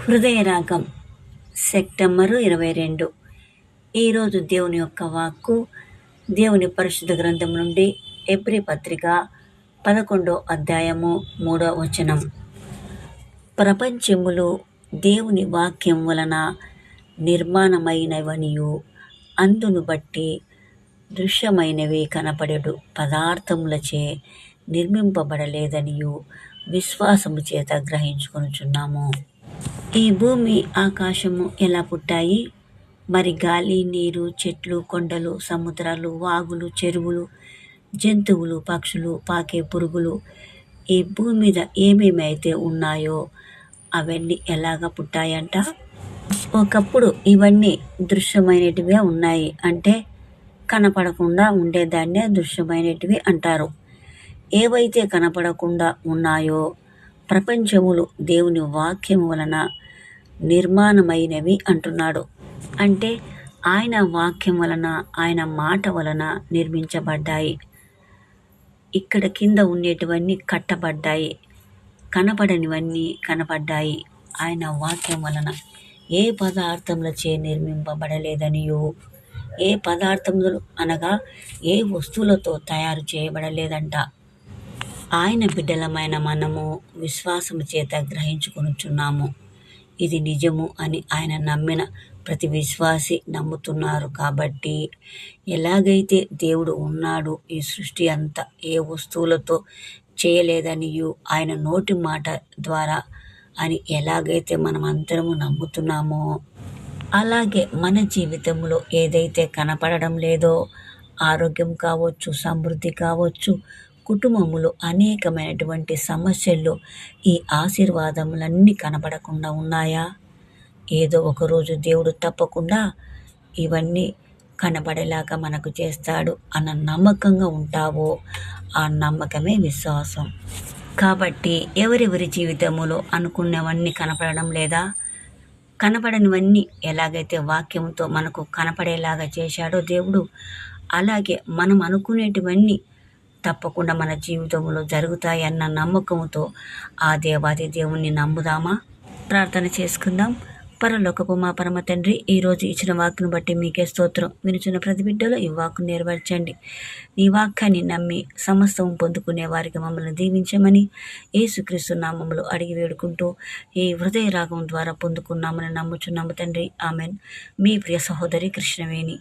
హృదయరాగం September ఇరవై రెండు. ఈరోజు దేవుని యొక్క వాక్కు దేవుని పరిశుద్ధ గ్రంథం నుండి ఎబ్రి పత్రిక పదకొండో అధ్యాయము మూడో వచనం. ప్రపంచములు దేవుని వాక్యం వలన నిర్మాణమైనవనియు అందును బట్టి దృశ్యమైనవి కనపడడు. పదార్థములచే నిర్మింపబడలేదనియు విశ్వాసము చేత గ్రహించుకొనుచున్నాము. ఈ భూమి ఆకాశము ఎలా పుట్టాయి? మరి గాలి నీరు చెట్లు కొండలు సముద్రాలు వాగులు చెరువులు జంతువులు పక్షులు పాకే పురుగులు ఈ భూమి మీద ఏమేమి అయితే ఉన్నాయో అవన్నీ ఎలాగ పుట్టాయంట? ఒకప్పుడు ఇవన్నీ దృశ్యమైనటివే ఉన్నాయి అంటే కనపడకుండా ఉండేదాన్నే దృశ్యమైనటివి అంటారు. ఏవైతే కనపడకుండా ఉన్నాయో ప్రపంచములు దేవుని వాక్యం వలన నిర్మాణమైనవి అంటున్నాడు. అంటే ఆయన వాక్యం వలన ఆయన మాట వలన నిర్మించబడ్డాయి. ఇక్కడ కింద ఉండేటివన్నీ కట్టబడ్డాయి. కనపడనివన్నీ కనపడ్డాయి ఆయన వాక్యం వలన ఏ పదార్థములచే నిర్మింపబడలేదనియో? ఏ పదార్థములు అనగా ఏ వస్తువులతో తయారు చేయబడలేదంట. ఆయన బిడ్డలమైన మనము విశ్వాసము చేత గ్రహించుకొనుచున్నాము. ఇది నిజము అని ఆయన నమ్మిన ప్రతి విశ్వాసి నమ్ముతున్నారు కాబట్టి ఎలాగైతే దేవుడు ఉన్నాడు ఈ సృష్టి అంతా ఏ వస్తువులతో చేయలేదనియు ఆయన నోటి మాట ద్వారా అని ఎలాగైతే మనం అందరము నమ్ముతున్నామో అలాగే మన జీవితంలో ఏదైతే కనపడడం లేదో ఆరోగ్యం కావచ్చు సమృద్ధి కావచ్చు కుటుంబములో అనేకమైనటువంటి సమస్యల్లో ఈ ఆశీర్వాదములన్నీ కనపడకుండా ఉన్నాయా? ఏదో ఒకరోజు దేవుడు తప్పకుండా ఇవన్నీ కనబడేలాగా మనకు చేస్తాడు అన్న నమ్మకంగా ఉంటావో? ఆ నమ్మకమే విశ్వాసం. కాబట్టి ఎవరెవరి జీవితములో అనుకున్నవన్నీ కనపడడం లేదా? కనపడనివన్నీ ఎలాగైతే వాక్యంతో మనకు కనపడేలాగా చేశాడో దేవుడు అలాగే మనం అనుకునేటివన్నీ తప్పకుండా మన జీవితంలో జరుగుతాయన్న నమ్మకంతో ఆ దేవాది దేవుణ్ణి నమ్ముదామా? ప్రార్థన చేసుకుందాం. పరలోకపు మా పరమ తండ్రి ఈరోజు ఇచ్చిన వాక్ను బట్టి మీకే స్తోత్రం. వినుచున్న ప్రతి బిడ్డలో ఈ వాక్ను నెరవేర్చండి. నీ వాక్యాన్ని నమ్మి సమస్తం పొందుకునే వారికి మమ్మల్ని దీవించమని ఏసుక్రీస్తు నామములు అడిగి వేడుకుంటూ ఈ హృదయ రాగం ద్వారా పొందుకున్నామని నమ్ముచున్నాము తండ్రి. ఆమెన్. మీ ప్రియ సహోదరి కృష్ణవేణి.